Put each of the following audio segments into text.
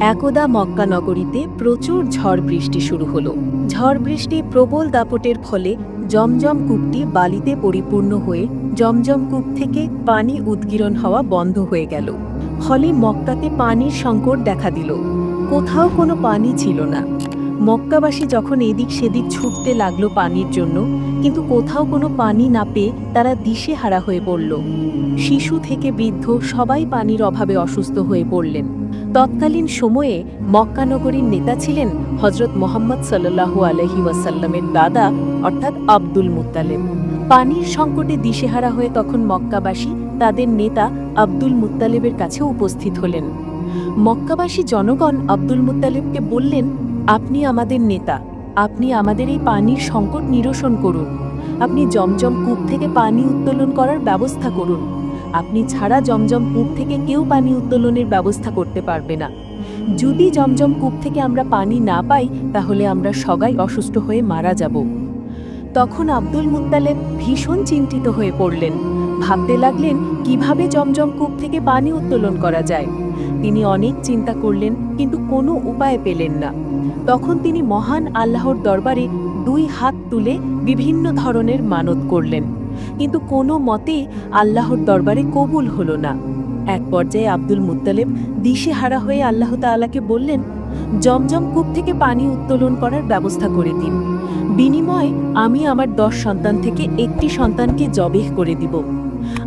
একদা মক্কা নগরীতে প্রচুর ঝড় বৃষ্টি শুরু হলো। ঝড় বৃষ্টি প্রবল দাপটের ফলে জমজম কূপটি বালিতে পরিপূর্ণ হয়ে জমজম কূপ থেকে পানি উদ্গীরণ হওয়া বন্ধ হয়ে গেল। ফলে মক্কাতে পানির সংকট দেখা দিল। কোথাও কোনো পানি ছিল না। মক্কাবাসী যখন এদিক সেদিক ছুটতে লাগল পানির জন্য, কিন্তু কোথাও কোনো পানি না পেয়ে তারা দিশেহারা হয়ে পড়ল। শিশু থেকে বৃদ্ধ সবাই পানির অভাবে অসুস্থ হয়ে পড়লেন। তৎকালীন সময়ে মক্কানগরীর নেতা ছিলেন হজরত মোহাম্মদ সাল্লাহু আলহি ওয়াসাল্লামের দাদা, অর্থাৎ আব্দুল মুত্তালেব। পানির সংকটে দিশেহারা হয়ে তখন মক্কাবাসী তাদের নেতা আব্দুল মুত্তালেবের কাছে উপস্থিত হলেন। মক্কাবাসী জনগণ আব্দুল মুত্তালেবকে বললেন, আপনি আমাদের নেতা, আপনি আমাদের এই পানির সংকট নিরসন করুন। আপনি জমজম কূপ থেকে পানি উত্তোলন করার ব্যবস্থা করুন। আপনি ছাড়া জমজম কূপ থেকে কেউ পানি উত্তোলনের ব্যবস্থা করতে পারবে না। যদি জমজম কূপ থেকে আমরা পানি না পাই, তাহলে আমরা সবাই অসুস্থ হয়ে মারা যাব। তখন আব্দুল মুত্তালেব ভীষণ চিন্তিত হয়ে পড়লেন। ভাবতে লাগলেন, কীভাবে জমজম কূপ থেকে পানি উত্তোলন করা যায়? তিনি অনেক চিন্তা করলেন, কিন্তু কোনো উপায় পেলেন না। তখন তিনি মহান আল্লাহর দরবারে দুই হাত তুলে বিভিন্ন ধরনের মানত করলেন। কিন্তু কোনো মতে আল্লাহর দরবারে কবুল হলো না। এক পর্যায়ে আব্দুল মুত্তালেব দিশেহারা হয়ে আল্লাহ তাআলাকে বললেন, জমজম কূপ থেকে পানি উত্তোলন করার ব্যবস্থা করে দিন। বিনিময়ে আমি আমার দশ সন্তান থেকে একটি সন্তানকে জবেহ করে দিব।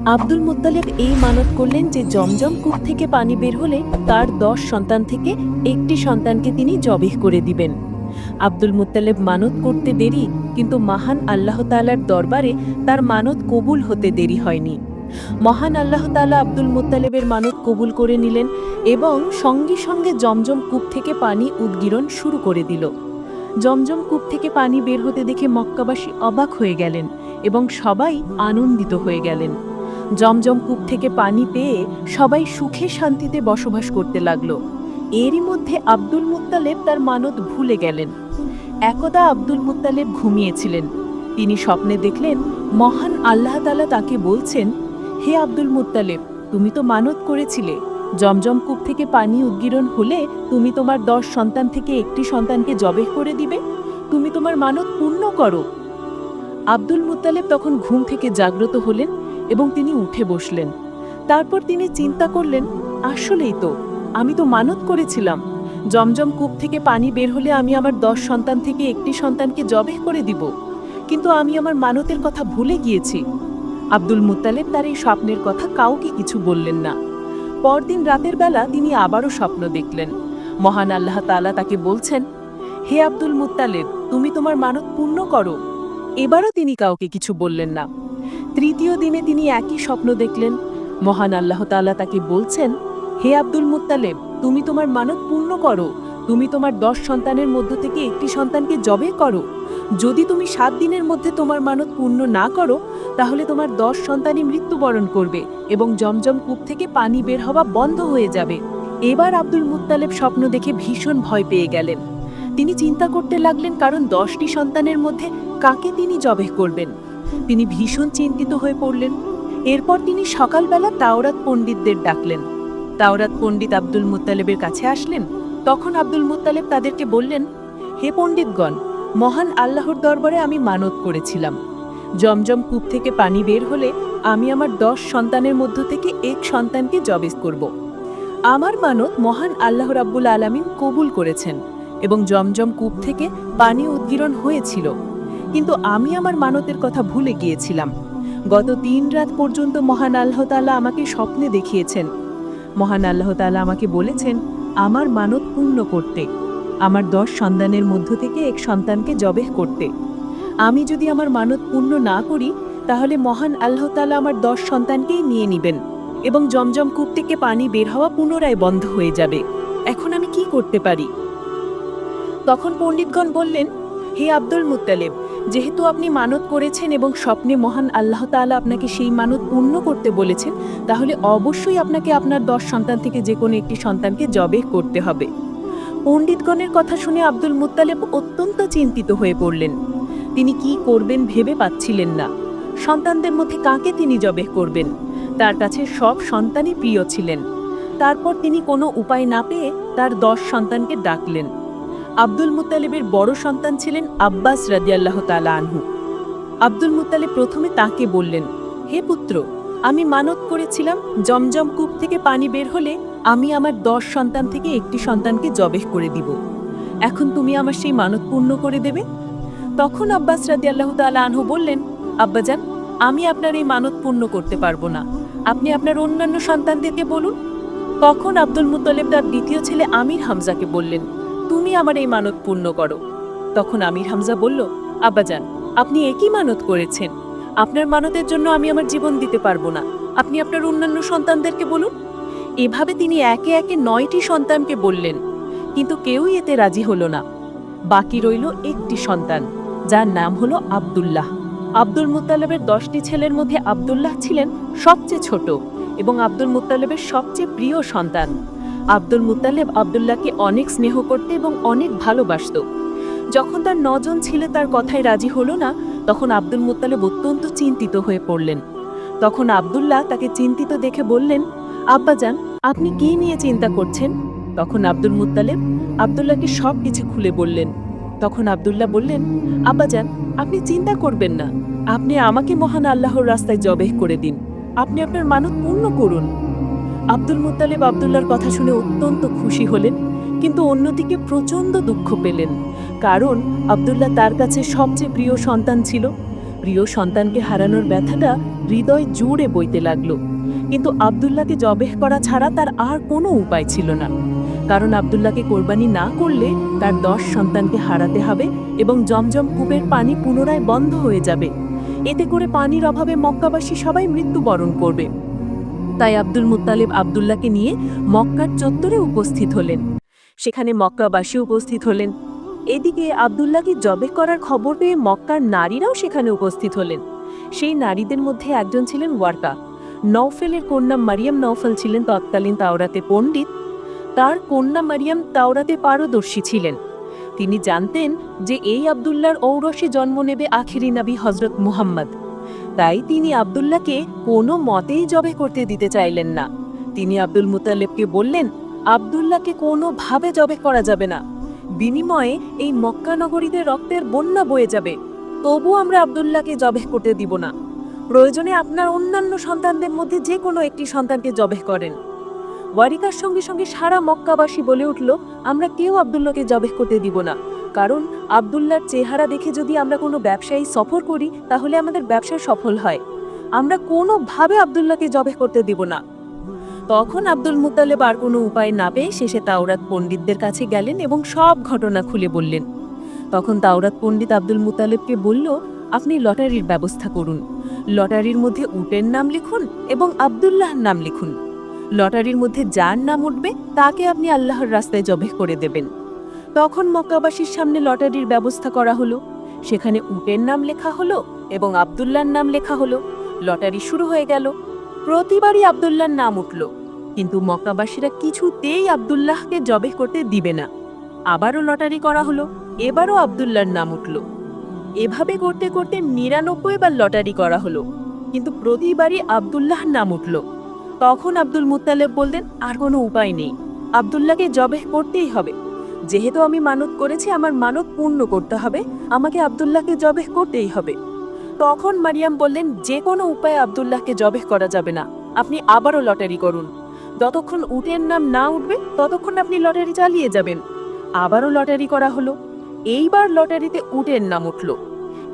আব্দুল মুত্তালেব এই মানত করলেন যে জমজম কূপ থেকে পানি বের হলে তার দশ সন্তান থেকে একটি সন্তানকে তিনি জবেহ করে দিবেন। আব্দুল মুত্তালেব মানত করতে দেরি, কিন্তু মহান আল্লাহ তালার দরবারে তার মানত কবুল হতে দেরি হয়নি। মহান আল্লাহ তালা আব্দুল মুত্তালেবের মানত কবুল করে নিলেন এবং সঙ্গে সঙ্গে জমজম কূপ থেকে পানি উদ্গীরণ শুরু করে দিল। জমজম কূপ থেকে পানি বের হতে দেখে মক্কাবাসী অবাক হয়ে গেলেন এবং সবাই আনন্দিত হয়ে গেলেন। জমজম কূপ থেকে পানি পেয়ে সবাই সুখে শান্তিতে বসবাস করতে লাগল। এরই মধ্যে আব্দুল মুত্তালেব তার মানত ভুলে গেলেন। একদা আব্দুল মুত্তালেব ঘুমিয়েছিলেন। তিনি স্বপ্নে দেখলেন, মহান আল্লাহ তালা তাকে বলছেন, হে আব্দুল মুত্তালেব, তুমি তো মানত করেছিলে। জমজম কূপ থেকে পানি উদ্গীরণ হলে তুমি তোমার দশ সন্তান থেকে একটি সন্তানকে জবেহ করে দিবে? তুমি তোমার মানত পূর্ণ করো। আব্দুল মুত্তালেব তখন ঘুম থেকে জাগ্রত হলেন এবং তিনি উঠে বসলেন। তারপর তিনি চিন্তা করলেন, আসলেই তো আমি তো মানত করেছিলাম। জমজম কূপ থেকে পানি বের হলে আমি আমার দশ সন্তান থেকে একটি সন্তানকে জবে করে দিব। কিন্তু আমি আমার মানতের কথা ভুলে গিয়েছি। আব্দুল মুত্তালেব তার এই স্বপ্নের কথা কাউকে কিছু বললেন না। পরদিন রাতের বেলা তিনি আবারও স্বপ্ন দেখলেন। মহান আল্লাহ তাআলা তাকে বলছেন, হে আব্দুল মুত্তালেব, তুমি তোমার মানত পূর্ণ করো। এবারও তিনি কাউকে কিছু বললেন না। তৃতীয় দিনে তিনি একই স্বপ্ন দেখলেন। মহান আল্লাহ তাআলা তাকে বলছেন হে আব্দুল মুত্তালেব, তুমি তোমার মানত পূর্ণ করো। তুমি তোমার দশ সন্তানের মধ্য থেকে একটি সন্তানকে জবে করো। যদি তুমি সাত দিনের মধ্যে তোমার মানত পূর্ণ না করো, তাহলে তোমার দশ সন্তানই মৃত্যুবরণ করবে এবং জমজম কূপ থেকে পানি বের হওয়া বন্ধ হয়ে যাবে। এবার আব্দুল মুত্তালেব স্বপ্ন দেখে ভীষণ ভয় পেয়ে গেলেন। তিনি চিন্তা করতে লাগলেন, কারণ দশটি সন্তানের মধ্যে কাকে তিনি জবে করবেন? তিনি ভীষণ চিন্তিত হয়ে পড়লেন। এরপর তিনি সকালবেলা তাওরাত পণ্ডিতদের ডাকলেন। তাওরাত পণ্ডিত আব্দুল মুতালেবের কাছে আসলেন। তখন আব্দুল মুতালেব তাদেরকে বললেন, হে পণ্ডিতগণ, মহান আল্লাহর দরবারে আমি মানত করেছিলাম। জমজম কূপ থেকে পানি বের হলে আমি আমার দশ সন্তানের মধ্য থেকে এক সন্তানকে জবেজ করব। আমার মানত মহান আল্লাহ রাব্বুল আলামিন কবুল করেছেন এবং জমজম কূপ থেকে পানি উদ্গীরণ হয়েছিল। কিন্তু আমি আমার মানতের কথা ভুলে গিয়েছিলাম। গত তিন রাত পর্যন্ত মহান আল্লাহ আমাকে স্বপ্নে দেখিয়েছেন। মহান আল্লাহ তাআলা আমাকে বলেছেন, আমার মানত পূর্ণ করতে, আমার দশ সন্তানের মধ্য থেকে এক সন্তানকে জবেহ করতে। আমি যদি আমার মানত পূর্ণ না করি, তাহলে মহান আল্লাহ তালা আমার দশ সন্তানকেই নিয়ে নেবেন এবং জমজম কূপ থেকে পানি বের হওয়া পুনরায় বন্ধ হয়ে যাবে। এখন আমি কি করতে পারি? তখন পণ্ডিতগণ বললেন, হে আব্দুল মুত্তালেব যেহেতু আপনি মানত করেছেন এবং স্বপ্নে মহান আল্লাহ তাআলা আপনাকে সেই মানত পূর্ণ করতে বলেছেন, তাহলে অবশ্যই আপনাকে আপনার দশ সন্তান থেকে যে কোনো একটি সন্তানকে জবে করতে হবে। পণ্ডিতগণের কথা শুনে আব্দুল মুত্তালেব অত্যন্ত চিন্তিত হয়ে পড়লেন। তিনি কি করবেন ভেবে পাচ্ছিলেন না। সন্তানদের মধ্যে কাকে তিনি জবেহ করবেন? তার কাছে সব সন্তানই প্রিয় ছিলেন। তারপর তিনি কোনো উপায় না পেয়ে তার দশ সন্তানকে ডাকলেন। আব্দুল মুত্তালিবের বড় সন্তান ছিলেন আব্বাস রাদিয়াল্লাহ তালা আনহু। আব্দুল মুত্তালিব প্রথমে তাকে বললেন, হে পুত্র, আমি মানত করেছিলাম জমজম কূপ থেকে পানি বের হলে আমি আমার দশ সন্তান থেকে একটি সন্তানকে জবেহ করে দিব। এখন তুমি আমার সেই মানত পূর্ণ করে দেবে? তখন আব্বাস রাদি আল্লাহ তালা আনহু বললেন, আব্বাজান, আমি আপনার এই মানত পূর্ণ করতে পারব না। আপনি আপনার অন্যান্য সন্তানদেরকে বলুন। তখন আব্দুল মুত্তলেব তার দ্বিতীয় ছেলে আমির হামজাকে বললেন তুমি আমার এই মানত পূর্ণ করো। তখন আমির হামজা বলল, আব্বাজান, আপনি একই মানত করেছেন। আপনার মানতের জন্য আমি আমার জীবন দিতে পারব না। আপনি আপনার অন্যান্য সন্তানদেরকে বলুন। এভাবে তিনি একে একে নয়টি সন্তানকে বললেন, কিন্তু কেউই এতে রাজি হলো না। বাকি রইল একটি সন্তান, যার নাম হলো আব্দুল্লাহ। আব্দুল মুত্তালেবের দশটি ছেলের মধ্যে আব্দুল্লাহ ছিলেন সবচেয়ে ছোট এবং আব্দুল মুত্তালেবের সবচেয়ে প্রিয় সন্তান। আব্দুল মুত্তালেব আব্দুল্লাহকে অনেক স্নেহ করতে এবং অনেক ভালোবাসত। যখন তার নজন ছেলে তার কথায় রাজি হলো না, তখন আব্দুল মুত্তালেব অত্যন্ত চিন্তিত হয়ে পড়লেন। তখন আব্দুল্লাহ তাকে চিন্তিত দেখে বললেন আব্বাজান আপনি কি নিয়ে চিন্তা করছেন? তখন আব্দুল মুত্তালেব আব্দুল্লাহকে সব কিছু খুলে বললেন। তখন আব্দুল্লাহ বললেন আব্বাজান আপনি চিন্তা করবেন না। আপনি আমাকে মহান আল্লাহর রাস্তায় জবেহ করে দিন। আপনি আপনার মানত পূর্ণ করুন। আব্দুল মুত্তালেব আব্দুল্লাহর কথা শুনে অত্যন্ত খুশি হলেন, কিন্তু অন্যদিকে প্রচণ্ড দুঃখ পেলেন। কারণ আব্দুল্লাহ তার কাছে সবচেয়ে প্রিয় সন্তান ছিল। প্রিয় সন্তানকে হারানোর ব্যথাটা হৃদয় জুড়ে বইতে লাগল। কিন্তু আব্দুল্লাহকে জবেহ করা ছাড়া তার আর কোনো উপায় ছিল না। কারণ আব্দুল্লাহকে কোরবানি না করলে তার দশ সন্তানকে হারাতে হবে এবং জমজম কূপের পানি পুনরায় বন্ধ হয়ে যাবে। এতে করে পানির অভাবে মক্কাবাসী সবাই মৃত্যুবরণ করবে। তাই আব্দুল মুত্তালিব আবদুল্লাহকে নিয়ে মক্কার চত্বরে উপস্থিত হলেন। সেখানে মক্কাবাসী উপস্থিত হলেন। এদিকে আব্দুল্লাহকে জবে করার খবর পেয়ে মক্কার নারীরাও সেখানে উপস্থিত হলেন। সেই নারীদের মধ্যে একজন ছিলেন ওয়ার্কা। নৌফেলের কন্যা মারিয়াম নৌফেল ছিলেন তৎকালীন তাওরাতে পণ্ডিত। তার কন্যা মারিয়াম তাওরাতে পারদর্শী ছিলেন। তিনি জানতেন যে এই আব্দুল্লাহর ঔরসে জন্ম নেবে আখিরি নবী হজরত মুহাম্মদ। তাই তিনি আব্দুল্লাহকে কোনো মতেই জবে করতে দিতে চাইলেন না। তিনি আব্দুল মুতালেবকে বললেন, আব্দুল্লাহকে কোনোভাবে জবে করা যাবে না। বিনিময়ে এই মক্কা নগরীদের রক্তের বন্যা বয়ে যাবে। তবু আমরা আব্দুল্লাহকে জবেহ করতে দিব না। প্রয়োজনে আপনার অন্যান্য সন্তানদের মধ্যে যে কোনো একটি সন্তানকে জবেহ করেন। ওয়ারিকার সঙ্গে সঙ্গে সারা মক্কাবাসী বলে উঠল, আমরা কেউ আব্দুল্লাহকে জবেহ করতে দিব না। কারণ আব্দুল্লাহর চেহারা দেখে যদি আমরা কোনো ব্যবসায়ী সফর করি, তাহলে আমাদের ব্যবসা সফল হয়। আমরা কোনোভাবে আব্দুল্লাহকে জবে করতে দিব না। তখন আব্দুল মুতালেব আর কোনো উপায় না পেয়ে শেষে তাওরাত পণ্ডিতদের কাছে গেলেন এবং সব ঘটনা খুলে বললেন। তখন তাওরাত পণ্ডিত আব্দুল মুতালেবকে বলল, আপনি লটারির ব্যবস্থা করুন। লটারির মধ্যে উটের নাম লিখুন এবং আব্দুল্লাহর নাম লিখুন। লটারির মধ্যে যার নাম উঠবে, তাকে আপনি আল্লাহর রাস্তায় জবেহ করে দেবেন। তখন মক্কাবাসীর সামনে লটারির ব্যবস্থা করা হলো। সেখানে উটের নাম লেখা হলো এবং আব্দুল্লাহর নাম লেখা হলো। লটারি শুরু হয়ে গেল। প্রতিবারই আব্দুল্লাহর নাম উঠল। কিন্তু মক্কাবাসীরা কিছুতেই আব্দুল্লাহকে জবে করতে দিবে না। আবারও লটারি করা হলো, এবারও আব্দুল্লাহর নাম উঠল। এভাবে করতে করতে নিরানব্বই বার লটারি করা হলো। কিন্তু প্রতিবারই আব্দুল্লাহর নাম উঠল। তখন আব্দুল মুত্তালেব বললেন, আর কোনো উপায় নেই। আব্দুল্লাহকে জবেহ করতেই হবে। যেহেতু আমি মানত করেছি, আমার মানত পূর্ণ করতে হবে। আমাকে আব্দুল্লাহকে জবেহ করতেই হবে। তখন মারিয়াম বললেন, যে কোনো উপায়ে আবদুল্লাহকে জবেহ করা যাবে না। আপনি আবারও লটারি করুন। যতক্ষণ উটের নাম না উঠবে, ততক্ষণ আপনি লটারি চালিয়ে যাবেন। আবারও লটারি করা হলো। এইবার লটারিতে উটের নাম উঠল।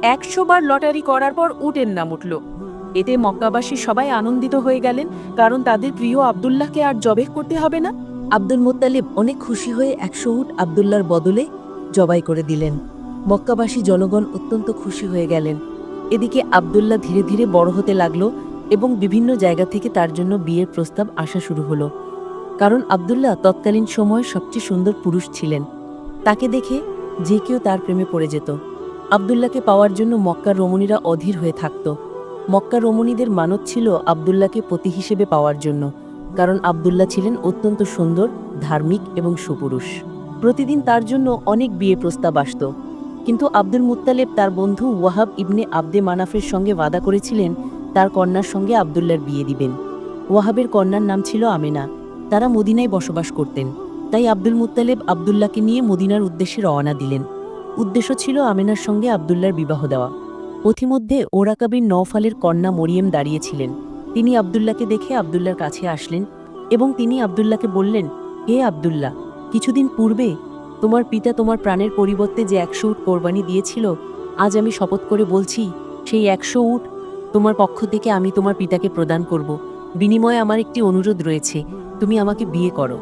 একশো বার লটারি করার পর উটের নাম উঠল। এতে মক্কাবাসী সবাই আনন্দিত হয়ে গেলেন, কারণ তাদের প্রিয় আব্দুল্লাহকে আর জবেহ করতে হবে না। আব্দুল মুত্তালিব অনেক খুশি হয়ে একশো উট আবদুল্লার বদলে জবাই করে দিলেন। মক্কাবাসী জনগণ অত্যন্ত খুশি হয়ে গেলেন। এদিকে আবদুল্লাহ ধীরে ধীরে বড় হতে লাগল এবং বিভিন্ন জায়গা থেকে তার জন্য বিয়ের প্রস্তাব আসা শুরু হলো। কারণ আবদুল্লাহ তৎকালীন সময়ে সবচেয়ে সুন্দর পুরুষ ছিলেন। তাকে দেখে যে কেউ তার প্রেমে পড়ে যেত। আবদুল্লাহকে পাওয়ার জন্য মক্কার রমণীরা অধীর হয়ে থাকত। মক্কা রমণীদের মানত ছিল আবদুল্লাহকে পতি হিসেবে পাওয়ার জন্য। কারণ আবদুল্লাহ ছিলেন অত্যন্ত সুন্দর, ধার্মিক এবং সুপুরুষ। প্রতিদিন তার জন্য অনেক বিয়ে প্রস্তাব আসত। কিন্তু আব্দুল মুত্তালেব তার বন্ধু ওয়াহাব ইবনে আবদে মানাফের সঙ্গে ওয়াদা করেছিলেন, তার কন্যার সঙ্গে আবদুল্লার বিয়ে দিবেন। ওয়াহাবের কন্যার নাম ছিল আমেনা। তারা মদিনায় বসবাস করতেন। তাই আব্দুল মুত্তালেব আবদুল্লাহকে নিয়ে মদিনার উদ্দেশ্যে রওনা দিলেন। উদ্দেশ্য ছিল আমেনার সঙ্গে আবদুল্লার বিবাহ দেওয়া। পথিমধ্যে ওরাকাবির নওফালের কন্যা মরিয়েম দাঁড়িয়েছিলেন তিনি আবদুল্লাহকে দেখে আবদুল্লার কাছে আসলেন এবং তিনি আবদুল্লাহকে বললেন, হে আবদুল্লাহ, কিছুদিন পূর্বে তোমার পিতা তোমার প্রাণের পরিবর্তে যে একশো উট কোরবানি দিয়েছিল, আজ আমি শপথ করে বলছি, সেই একশো উট তোমার পক্ষ থেকে আমি তোমার পিতাকে প্রদান করব। বিনিময়ে আমার একটি অনুরোধ রয়েছে, তুমি আমাকে বিয়ে করো।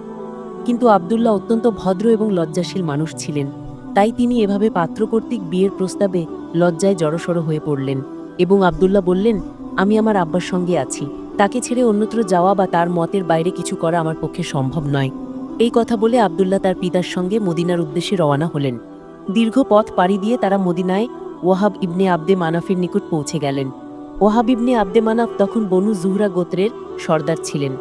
কিন্তু আবদুল্লাহ অত্যন্ত ভদ্র এবং লজ্জাশীল মানুষ ছিলেন। তাই তিনি এভাবে পাত্র কর্তৃক বিয়ের প্রস্তাবে লজ্জায় জড়সড় হয়ে পড়লেন এবং আবদুল্লাহ বললেন আমি আমার আব্বার সঙ্গে আছি। তাকে ছেড়ে অন্যত্র যাওয়া বা তার মতের বাইরে কিছু করা আমার পক্ষে সম্ভব নয়। এই কথা বলে আবদুল্লাহ তার পিতার সঙ্গে মদিনার উদ্দেশ্যে রওনা হলেন। দীর্ঘ পথ পাড়ি দিয়ে তারা মদিনায় ওয়াহাব ইবনে আব্দে মানাফের নিকট পৌঁছে গেলেন। ওয়াহাব ইবনে আব্দে মানাফ তখন বনু জুহরা গোত্রের সর্দার ছিলেন।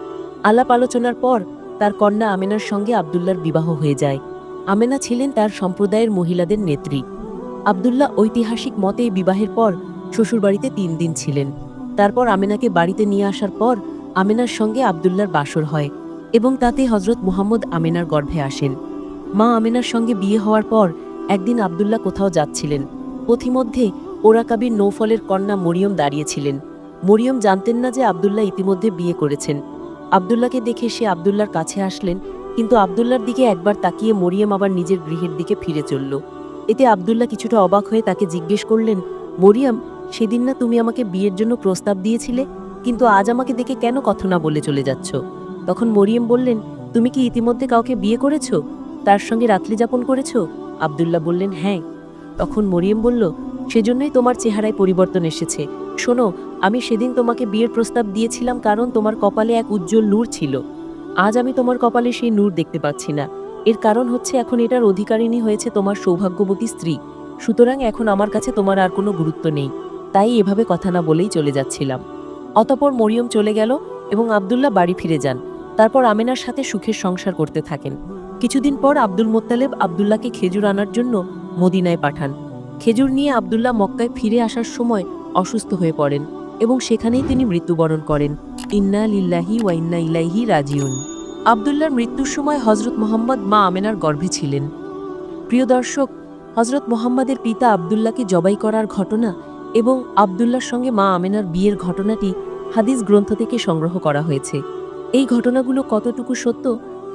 আলাপ আলোচনার পর তার কন্যা আমেনার সঙ্গে আবদুল্লার বিবাহ হয়ে যায়। আমেনা ছিলেন তার সম্প্রদায়ের মহিলাদের নেত্রী। আবদুল্লাহ ঐতিহাসিক মতে বিবাহের পর শ্বশুরবাড়িতে তিন দিন ছিলেন। তারপর আমেনাকে বাড়িতে নিয়ে আসার পর আমেনার সঙ্গে আবদুল্লার বাসর হয় এবং তাতে হজরত মুহাম্মদ আমেনার গর্ভে আসেন। মা আমেনার সঙ্গে বিয়ে হওয়ার পর একদিন আবদুল্লাহ কোথাও যাচ্ছিলেন। পথিমধ্যে ওরাকাবির নৌফলের কন্যা মরিয়ম দাঁড়িয়েছিলেন। মরিয়ম জানতেন না যে আবদুল্লাহ ইতিমধ্যে বিয়ে করেছেন। আবদুল্লাহকে দেখে সে আবদুল্লার কাছে আসলেন, কিন্তু আবদুল্লার দিকে একবার তাকিয়ে মরিয়ম আবার নিজের গৃহের দিকে ফিরে চলল। এতে আবদুল্লাহ কিছুটা অবাক হয়ে তাকে জিজ্ঞেস করলেন, মরিয়ম সেদিন না তুমি আমাকে বিয়ের জন্য প্রস্তাব দিয়েছিলে, কিন্তু আজ আমাকে দেখে কেন কথা না বলে চলে যাচ্ছ? তখন মরিয়ম বললেন, তুমি কি ইতিমধ্যে কাউকে বিয়ে করেছ? তার সঙ্গে রাত্রি যাপন করেছ? আবদুল্লাহ বললেন হ্যাঁ। তখন মরিয়ম বলল, সেজন্যই তোমার চেহারায় পরিবর্তন এসেছে। শোনো, আমি সেদিন তোমাকে বিয়ের প্রস্তাব দিয়েছিলাম কারণ তোমার কপালে এক উজ্জ্বল নূর ছিল। আজ আমি তোমার কপালে সেই নূর দেখতে পাচ্ছি না। এর কারণ হচ্ছে এখন এটার অধিকারিণী হয়েছে তোমার সৌভাগ্যবতী স্ত্রী। সুতরাং এখন আমার কাছে তোমার আর কোনো গুরুত্ব নেই। তাই এভাবে কথা না বলেই চলে যাচ্ছিলাম। অতপর মরিয়ম চলে গেল এবং আবদুল্লাহ বাড়ি ফিরে যান। তারপর আমেনার সাথে সুখের সংসার করতে থাকেন। কিছুদিন পর আব্দুল মোত্তালেব আবদুল্লাহকে খেজুর আনার জন্য মদিনায় পাঠান। খেজুর নিয়ে আবদুল্লাহ মক্কায় ফিরে আসার সময় অসুস্থ হয়ে পড়েন এবং সেখানেই তিনি মৃত্যুবরণ করেন। ইন্না লিল্লাহি ওয়া ইন্না ইলাইহি রাজিউন। আবদুল্লাহর মৃত্যুর সময় হজরত মোহাম্মদ মা আমেনার গর্ভে ছিলেন। প্রিয় দর্শক হজরত মোহাম্মদের পিতা আবদুল্লাহকে জবাই করার ঘটনা এবং আবদুল্লার সঙ্গে মা আমেনার বিয়ের ঘটনাটি হাদিস গ্রন্থ থেকে সংগ্রহ করা হয়েছে। এই ঘটনাগুলো কতটুকু সত্য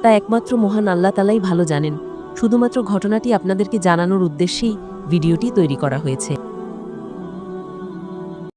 তা একমাত্র মহান আল্লাহ তালাই ভালো জানেন। শুধুমাত্র ঘটনাটি আপনাদেরকে জানানোর উদ্দেশ্যেই ভিডিওটি তৈরি করা হয়েছে।